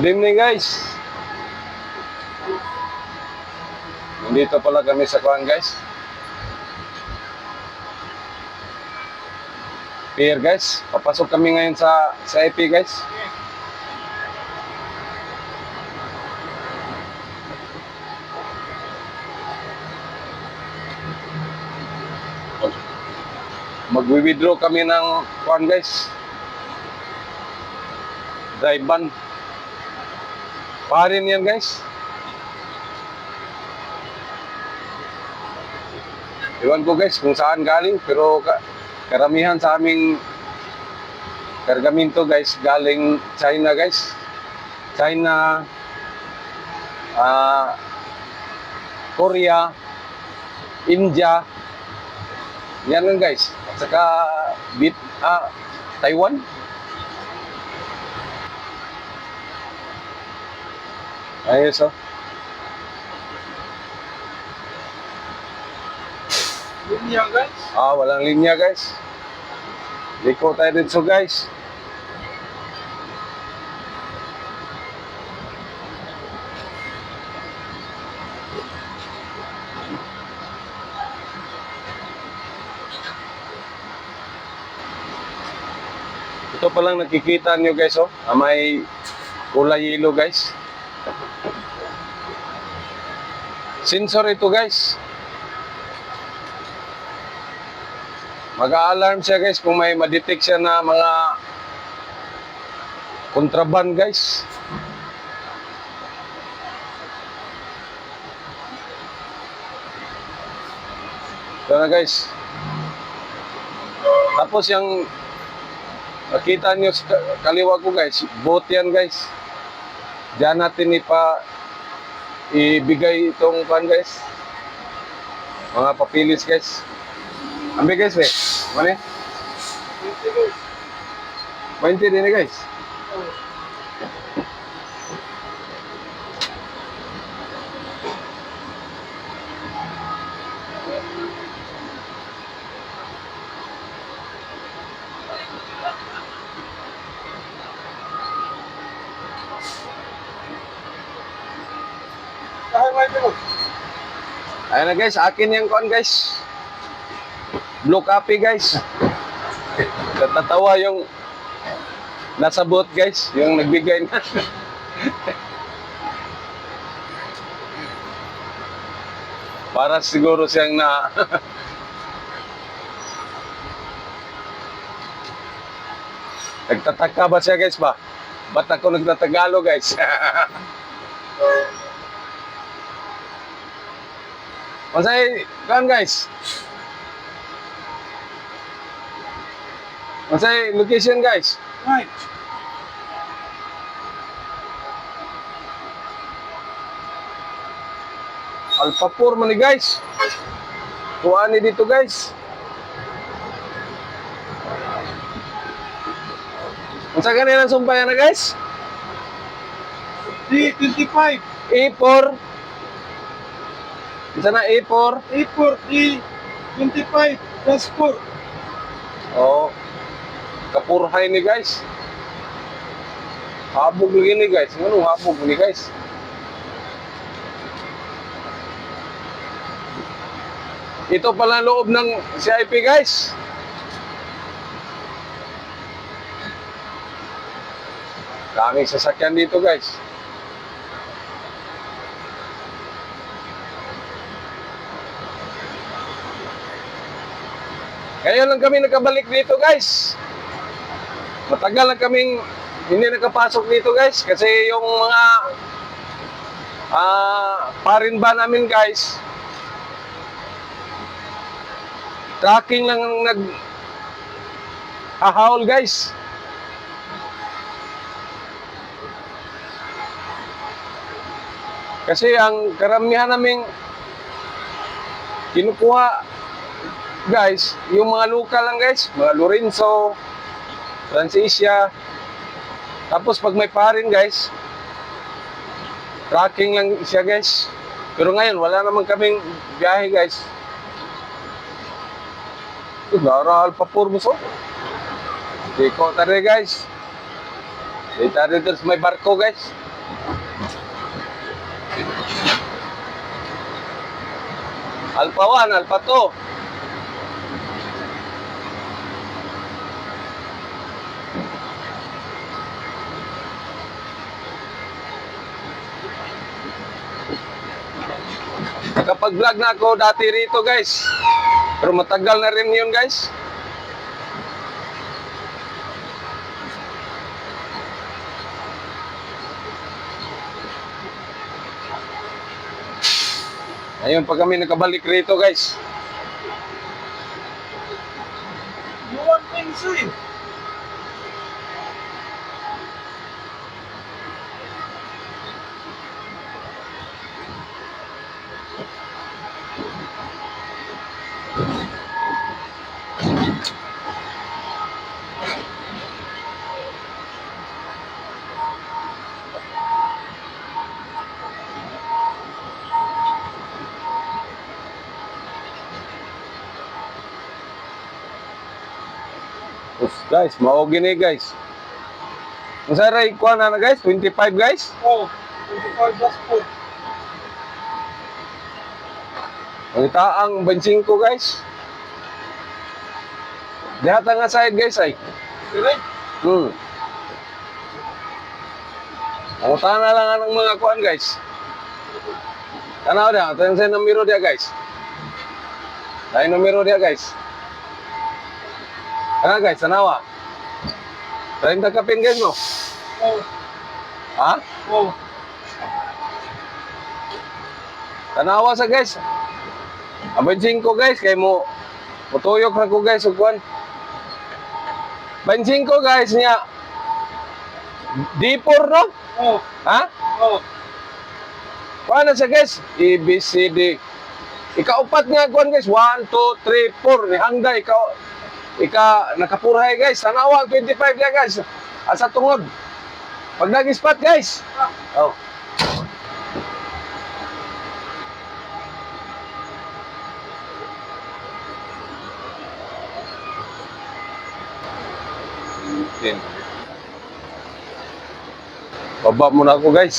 Good evening guys. Nandito pala kami sa kuhan guys. Pier guys. Papasok kami ngayon sa sa IP guys. Mag-withdraw kami ng kuhan guys. Drive ban. Parin yan guys. Iwan ko guys kung saan galing pero ka- karamihan sa aming kargamento guys galing China guys. China, ah, Korea, India, yan lang guys. At saka Bit, ah, Taiwan. Ayos oh. Linya guys. Ah, walang linya guys. Liko tayo dito guys. Ito pa lang nakikita nyo guys oh. Ah, may kulay yellow guys. Sensor ito guys. Mag-a-alarm siya guys kung may ma-detect siya na mga kontraband guys. Ito na guys. Tapos yung nakita nyo kaliwa ko guys, boat yan guys. Diyan natin ipa ibigay itong pan guys. Mga papilis guys. Ambil guys, weh. Mana? 20 din eh, guys. Ayan na guys, akin yung kon guys. Blue copy guys. Natatawa yung nasa boat guys, yung nagbigay na. Para siguro siyang na Nagtataka ba siya guys ba? Ba't ako nagtatagalo guys? Masay, kan guys? Masay, location guys? Right. 4 man ni guys. Kuha ni dito guys. Unsa ganyan ang sumpayan na guys? D25. A4. Unsa na A4? A4. D25. Plus 4. Oh. Kapurhay ni guys. Habog lagi ni guys. Ano habog ni guys? Ito pala loob ng CIP guys. Daming sasakyan dito guys. Ngayon lang kami nakabalik dito guys. Matagal na kaming hindi nakapasok dito guys kasi yung mga ah parin ba namin guys tracking lang ang nag ahawol guys kasi ang karamihan naming kinukuha guys. Yung mga local lang guys. Mga Lorenzo Francia tapos pag may parin guys tracking lang siya guys. Pero ngayon wala naman kaming biyahe guys. Ito daral pa purmos oh. Di ko tari guys. Di tari dito sa may barko guys. Alpha 1, Alpha 2. Nakapag-vlog na ako dati rito guys. Pero matagal na rin yun guys. Ayun, pag kami nakabalik rito guys. You want Us, guys, mao gini guys. Ang saray kuha na na guys, 25 guys. Oh, 25 plus 4. Ang itaang bensin ko guys. Dihat nga side guys ay. Correct? Hmm. Ang utahan na lang ang mga kuan guys. Tanaw dia, tayo sa numero dia guys. Tayo numero dia guys. Kana guys, tanawa. 30 kapin guys mo. Oh, Ha? oh. Tanawa sa guys. Ang bensin ko guys, kay mo mutuyok na ko guys ug kuan. Bensin ko guys niya. D4 no? Oh, Ha? oh. Paano sa guys? A, B, C, D. Ikaupat nga kuan guys. 1, 2, 3, 4. Ni hangda ikaw ika nakapurahay guys. Tanawa 25 na guys. Asa tungod. Pag nag-spot guys. Oh. Din. Baba muna ako guys.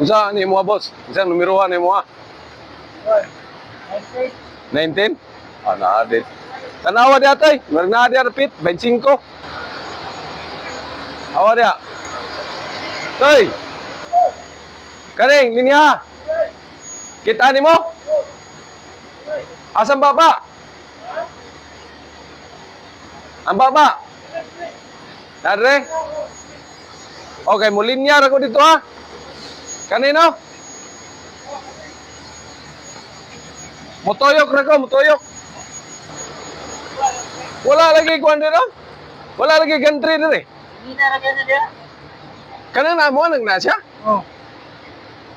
Unsa ni mo boss? Unsa numero 1 ni mo ah? Right. Okay. 19? Ah, naa din. Tanawa di atay. Meron na di arpit. 25. Awa dia. Toy. Karing, linya. Kita ni mo? Asan baba? Ang baba? Dari? Okay, mulinyar ako dito ha. Kanino? Motoyok na ko, motoyok. Wala lagi kuan dito. Wala lagi gantry dito eh. Hindi na lagyan na dia. Kanang na mo nang nasya? Oh.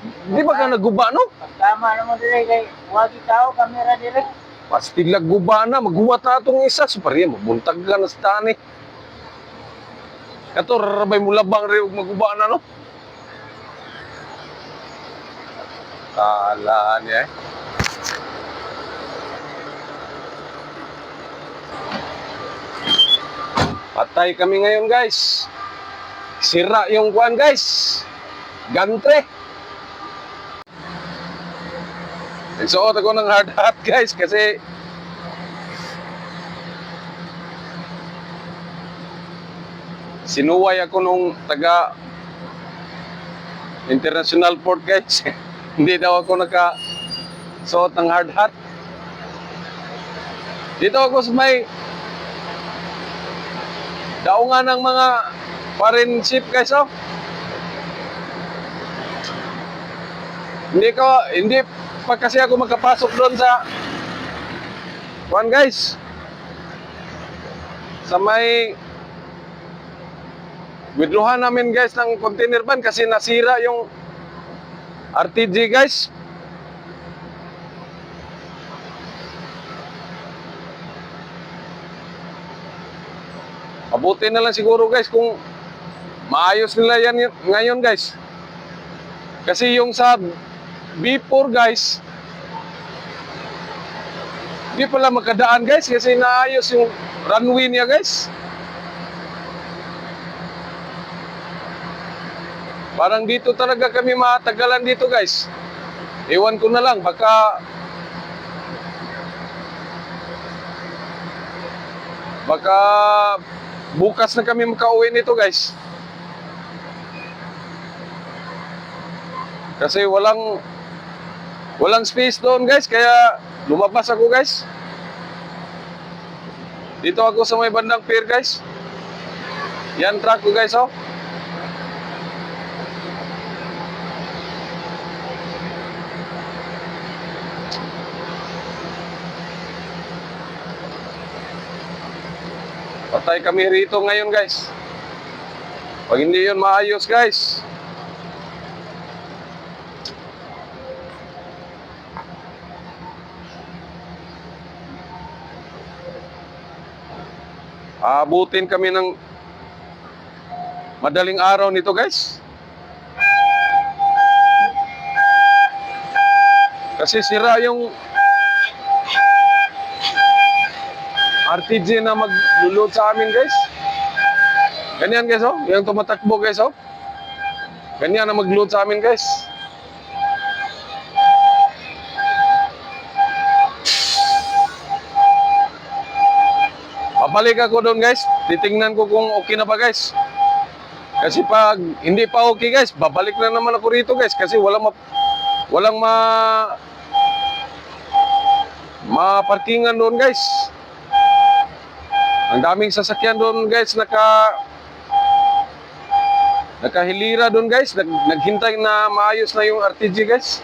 Di ba ka naguba no? Pagtama naman dire kay wagi tao kamera dire. Pastilag guba na, maghuwat na itong isa. Supariya, mabuntag ka na sa tani. Kato, rarabay mo labang rin maguba na, no? Kala niya eh. Patay kami ngayon, guys. Sira yung kuan, guys. Gantre. Nagsuot ako ng hard hat, guys, kasi sinuway ako nung taga International Port, guys. Hindi daw ako naka suot ng hard hat. Dito ako sa may daungan ng mga foreign ship, guys, oh. Hindi ko, hindi pa kasi ako magkapasok doon sa Kuan guys. Sa may withdrawhan namin guys ng container van kasi nasira yung RTG guys. Mabuti na lang siguro guys kung maayos nila yan ngayon guys. Kasi yung sa B4 guys, di pala magkadaan guys kasi naayos yung runway niya guys. Parang dito talaga kami matagalan dito guys. Ewan ko na lang, baka baka bukas na kami makauwi nito guys. Kasi walang walang space doon guys, kaya lumabas ako guys. Dito ako sa may bandang pier guys. Yan truck ko guys oh. Patay kami rito ngayon guys. Pag hindi yun maayos guys. Abutin kami ng madaling araw nito guys. Kasi sira yung RTG na maglulod sa amin guys. Ganyan guys oh, yung tumatakbo guys oh. Ganyan na mag-load sa amin guys. Babalik ako doon guys. Titingnan ko kung okay na ba guys. Kasi pag hindi pa okay guys, babalik na naman ako rito guys kasi walang ma walang ma maparkingan doon guys. Ang daming sasakyan doon guys naka nakahilira doon guys, Nag, naghintay na maayos na yung RTG guys.